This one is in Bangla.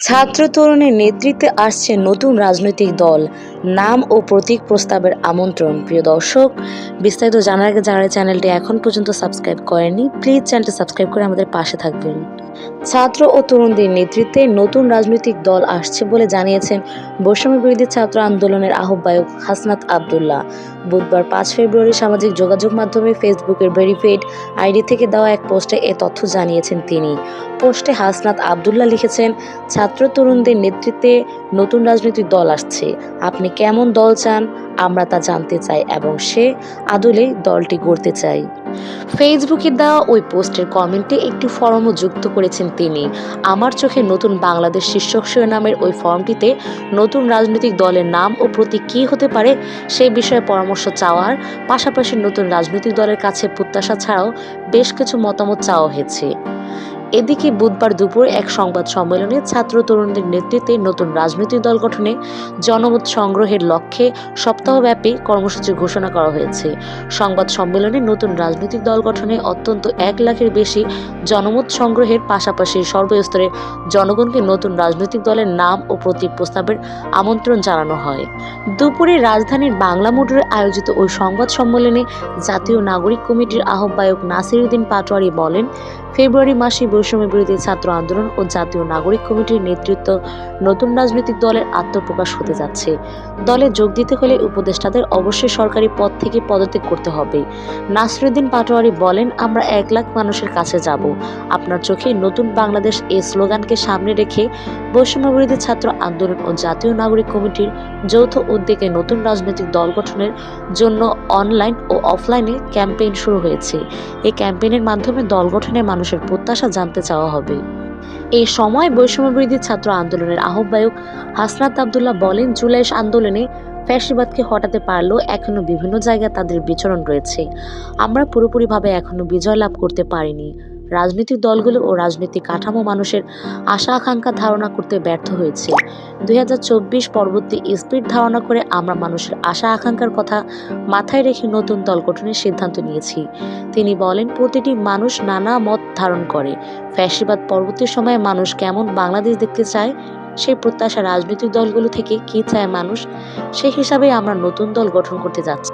ছাত্র তরুণের নেতৃত্বে আসছে নতুন রাজনৈতিক দল। নাম ও প্রতীক প্রস্তাবের আমন্ত্রণ। প্রিয় দর্শক, বিস্তারিত জানার আগে যারা চ্যানেলটি এখন পর্যন্ত সাবস্ক্রাইব করেনি প্লিজ চ্যানেলটি সাবস্ক্রাইব করে আমাদের পাশে থাকবেন। ছাত্র ও তরুণদের নেতৃত্বে নতুন রাজনৈতিক দল আসছে বলে জানিয়েছেন বৈষম্য বিরোধী ছাত্র আন্দোলনের আহ্বায়ক হাসনাত আবদুল্লাহ। বুধবার পাঁচ ফেব্রুয়ারি সামাজিক যোগাযোগ মাধ্যমে ফেসবুকের ভেরিফাইড আইডি থেকে দেওয়া এক পোস্টে এ তথ্য জানিয়েছেন তিনি। পোস্টে হাসনাত আবদুল্লাহ লিখেছেন, ছাত্র তরুণদের নেতৃত্বে নতুন রাজনৈতিক দল আসছে। আপনি কেমন দল চান, আমরা তা জানতে চাই এবং সে আদলে দলটি গড়তে চাই। ফেসবুকে দেওয়া ওই পোস্টের কমেন্টে একটি ফর্মও যুক্ত করেছেন তিনি। আমার চোখে নতুন বাংলাদেশ শীর্ষক শিরোনামের ওই ফর্মটিতে নতুন রাজনৈতিক দলের নাম ও প্রতীক কী হতে পারে সেই বিষয়ে পরামর্শ চাওয়ার পাশাপাশি নতুন রাজনৈতিক দলের কাছে প্রত্যাশা ছাড়াও বেশ কিছু মতামত চাওয়া হয়েছে। এদিকে বুধবার দুপুরে এক সংবাদ সম্মেলনে ছাত্র তরুণদের নেতৃত্বে নতুন রাজনৈতিক দল গঠনে জনমত সংগ্রহের লক্ষ্যে সপ্তাহব্যাপী কর্মসূচি ঘোষণা করা হয়েছে। সংবাদ সম্মেলনে নতুন রাজনৈতিক দল গঠনে অত্যন্ত এক লাখের বেশি জনমত সংগ্রহের পাশাপাশি সর্বস্তরের জনগণকে নতুন রাজনৈতিক দলের নাম ও প্রতীক প্রস্তাবের আমন্ত্রণ জানানো হয়। দুপুরে রাজধানীর বাংলা মোটরে আয়োজিত ওই সংবাদ সম্মেলনে জাতীয় নাগরিক কমিটির আহ্বায়ক নাসিরুদ্দিন পাটোয়ারি বলেন, ফেব্রুয়ারি মাসে বৈষম্য বিরোধী ছাত্র আন্দোলন ও জাতীয় নাগরিক কমিটির নেতৃত্ব নতুন রাজনৈতিক দলের আত্মপ্রকাশ হতে যাচ্ছে। দলে যোগ দিতে হলে উপদেষ্টাদের অবশ্যই সরকারি পদ থেকে পদত্যাগ করতে হবে। নাসরুদ্দিন পাটোয়ারি বলেন, আমরা এক লাখ মানুষের কাছে যাব। আপনার চোখে নতুন বাংলাদেশ এই স্লোগানকে সামনে রেখে বৈষম্য বিরোধী ছাত্র আন্দোলন ও জাতীয় নাগরিক কমিটির যৌথ উদ্যোগে নতুন রাজনৈতিক দল গঠনের জন্য অনলাইন ও অফলাইনে ক্যাম্পেইন শুরু হয়েছে। এই ক্যাম্পেইনের মাধ্যমে দল গঠনে মানুষের প্রত্যাশা জানতে চাওয়া হবে। এই সময় বৈষম্য বিরোধী ছাত্র আন্দোলনের আহ্বায়ক হাসনাত আবদুল্লাহ বলেন জুলাই আন্দোলনে ফ্যাসিবাদকে হটাতে পারলেও এখনও বিভিন্ন জায়গায় তাদের বিচরণ রয়েছে। আমরা পুরোপুরিভাবে এখনও বিজয় লাভ করতে পারিনি। রাজনৈতিক দলগুলো ও রাজনৈতিক কাঠামো মানুষের আশা আকাঙ্ক্ষা ধারণা করতে ব্যর্থ হয়েছে। দুই পরবর্তী স্পিড ধারণা করে আমরা মানুষের আশা আকাঙ্ক্ষার কথা মাথায় রেখে নতুন দল গঠনের সিদ্ধান্ত নিয়েছি। তিনি বলেন, প্রতিটি মানুষ নানা মত ধারণ করে। ফ্যাসিবাদ পরবর্তী সময়ে মানুষ কেমন বাংলাদেশ দেখতে চায়, সেই প্রত্যাশা রাজনৈতিক দলগুলো থেকে কী চায় মানুষ, সেই হিসাবে আমরা নতুন দল গঠন করতে যাচ্ছি।